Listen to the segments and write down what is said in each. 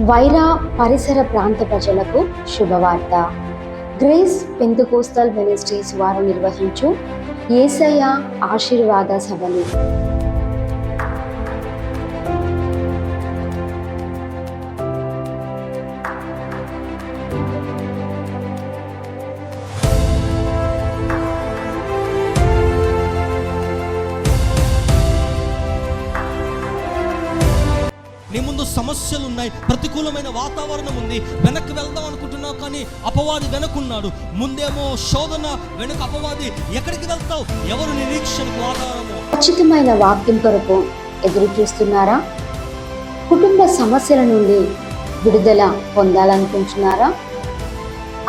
వైరా పరిసర ప్రాంత ప్రజలకు శుభవార్త. గ్రేస్ పెంతుకోస్తల్ మినిస్ట్రీస్ వారు నిర్వహించు ఏసయ ఆశీర్వాద సభలు. నీ ముందు సమస్యలు ఉన్నాయి ప్రతికూలమైన వాతావరణం ఉంది వెనక్కి వెళ్దాం అనుకుంటున్నావు కానీ అపవాది వెనకున్నాడు ముందేమో శోధన వెనుక అపవాది. ఎక్కడికి వెళ్తావు? ఎవరు నిరీక్షణకు ఆధారము? ఖచ్చితమైన వాక్యం కొరకు ఎదురు చూస్తున్నారా? కుటుంబ సమస్యల నుండి విడుదల పొందాలనుకుంటున్నారా?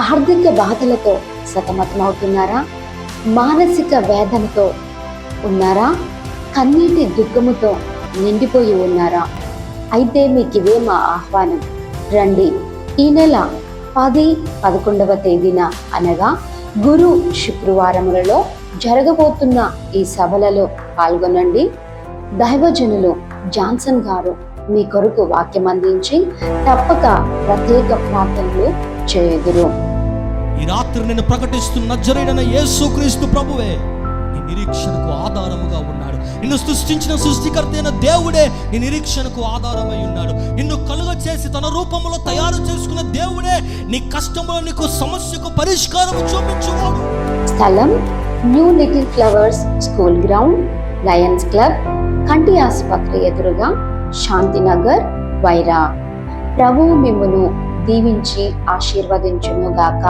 ఆర్థిక బాధలతో సతమతమవుతున్నారా? మానసిక వేదనతో ఉన్నారా? కన్నీటి దుఃఖముతో నిండిపోయి ఉన్నారా? అయితే మీకు ఇవే మా ఆహ్వానం. రండి. ఈ నెల పది పదకొండవ తేదీన అనగా గురు శుక్రవారములలో జరగబోతున్న ఈ సభలలో పాల్గొనండి. దైవజనులు జాన్సన్ గారు మీ కొరకు వాక్యం అందించి తప్పక ప్రత్యేక ప్రార్థనలు చేయుదురు. ఈ రాత్రి నేను ప్రకటిస్తున్న నజరైన యేసుక్రీస్తు ప్రభువే. నిరీక్షణకు ఆధారముగా ఉన్నాడు. నిన్ను సృష్టించిన సృష్టికర్త అయిన దేవుడే నీ నిరీక్షణకు ఆధారమై ఉన్నాడు. నిన్ను కలుగ చేసి తన రూపంలో తయారు చేసుకున్న దేవుడే నీ కష్టంలో నీకు సమస్యకు పరిష్కారం చూపించువాడు. స్థలం new little flowers school ground lions club కంటి ఆసుపత్రి ఎదురుగా శాంతినగర్ వైరా. ప్రభువు మిమ్మును దీవించి ఆశీర్వదించునుగాక.